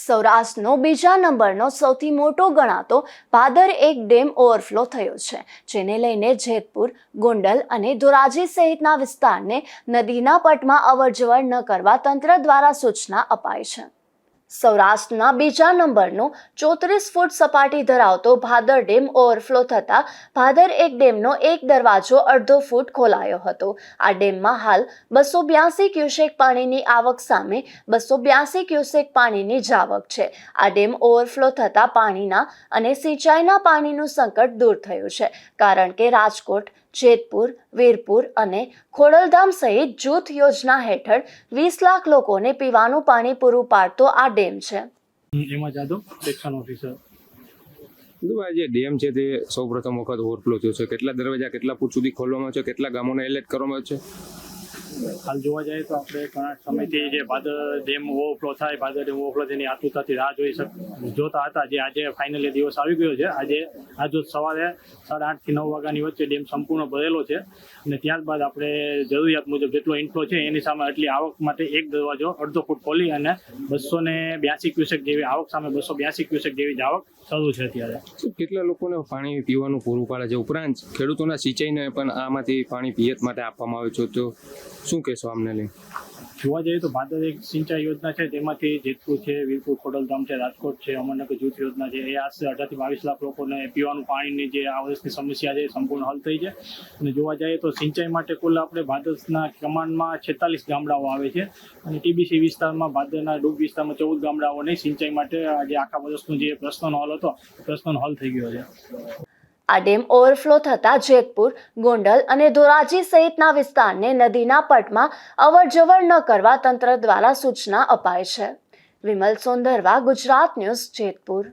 સૌરાષ્ટ્રનો બીજા નંબરનો સૌથી મોટો ગણાતો ભાદર એક ડેમ ઓવરફ્લો થયો છે, જેને લઈને જેતપુર, ગોંડલ અને ધોરાજી સહિતના વિસ્તારને નદીના પટમાં અવરજવર ન કરવા તંત્ર દ્વારા સૂચના અપાઈ છે. સૌરાષ્ટ્રના બીજા નંબરનો ચોત્રીસ ફૂટ સપાટી ધરાવતો ભાદર ડેમ ઓવરફ્લો થતાં ભાદર એક ડેમનો એક દરવાજો અડધો ફૂટ ખોલાયો હતો. આ ડેમમાં હાલ બસો બ્યાસી ક્યુસેક પાણીની આવક સામે બસો બ્યાસી ક્યુસેક પાણીની જાવક છે. આ ડેમ ઓવરફ્લો થતાં પાણીના અને સિંચાઈના પાણીનું સંકટ દૂર થયું છે, કારણ કે રાજકોટ જેતપુર વીરપુર અને ખોડલધામ સહિત જૂથ યોજના હેઠળ વીસ લાખ લોકોને પીવાનું પાણી પૂરું પાડતો આ ડેમ છે. એમાં જાદવ સેક્શન ઓફિસર. આ જે ડેમ છે તે સૌ પ્રથમ વખત ઓવરફ્લો થયો છે. કેટલા દરવાજા કેટલા ફૂટ સુધી ખોલવામાં છે? કેટલા ગામોને એલર્ટ કરવામાં છે? હાલ જોવા જઈએ તો આપણે ઘણા સમયથી જે ભાદર ડેમ ઓવરફ્લો થાય ભાદર ડેમ ઓવરફ્લો તેની આતુરતાથી રાહ જોઈ શક, જોતા હતા. જે આજે ફાઇનલી દિવસ આવી ગયો છે. આજે, આજ સવારે સાડા આઠથી નવ વાગ્યાની વચ્ચે ડેમ સંપૂર્ણ ભરેલો છે અને ત્યારબાદ આપણે જરૂરિયાત મુજબ જેટલો ઇન્ફ્લો છે એની સામે આટલી આવક માટે એક દરવાજો, અડધો ફૂટ ખોલી અને બસો ને બ્યાસી ક્યુસેક જેવી આવક સામે બસો બ્યાસી ક્યુસેક જેવી જ આવક શરૂ છે અત્યારે. કેટલા લોકોને પાણી પીવાનું પૂરું પાડે છે? ઉપરાંત ખેડૂતોના સિંચાઈને પણ આમાંથી પાણી પિયત માટે આપવામાં આવે છે. તો શું કહેશો આમને લઈ? જોવા જઈએ તો ભાદર એક સિંચાઈ યોજના છે, તેમાંથી જેતપુર છે, વીરપુર, ખોડલધામ છે, રાજકોટ છે, અમરનગર જૂથ યોજના છે. એ આશરે અઢારથી બાવીસ લાખ લોકોને પીવાનું પાણીની જે આ વર્ષની સમસ્યા છે સંપૂર્ણ હલ થઈ છે. અને જોવા જઈએ તો સિંચાઈ માટે કુલ આપણે ભાદરના કમાન્ડમાં છેતાલીસ ગામડાઓ આવે છે. અને ટીબીસી વિસ્તારમાં ભાદરના ડૂબ વિસ્તારમાં ચૌદ ગામડાઓની સિંચાઈ માટે આજે આખા વર્ષનો જે પ્રશ્નનો હલ હતો પ્રશ્નનો હલ થઈ ગયો છે. આ ડેમ ઓવરફ્લો થતાં જેતપુર, ગોંડલ અને ધોરાજી સહિતના વિસ્તારને નદીના પટમાં અવરજવર ન કરવા તંત્ર દ્વારા સૂચના અપાઈ છે. વિમલ સોંદરવા, ગુજરાત ન્યૂઝ, જેતપુર.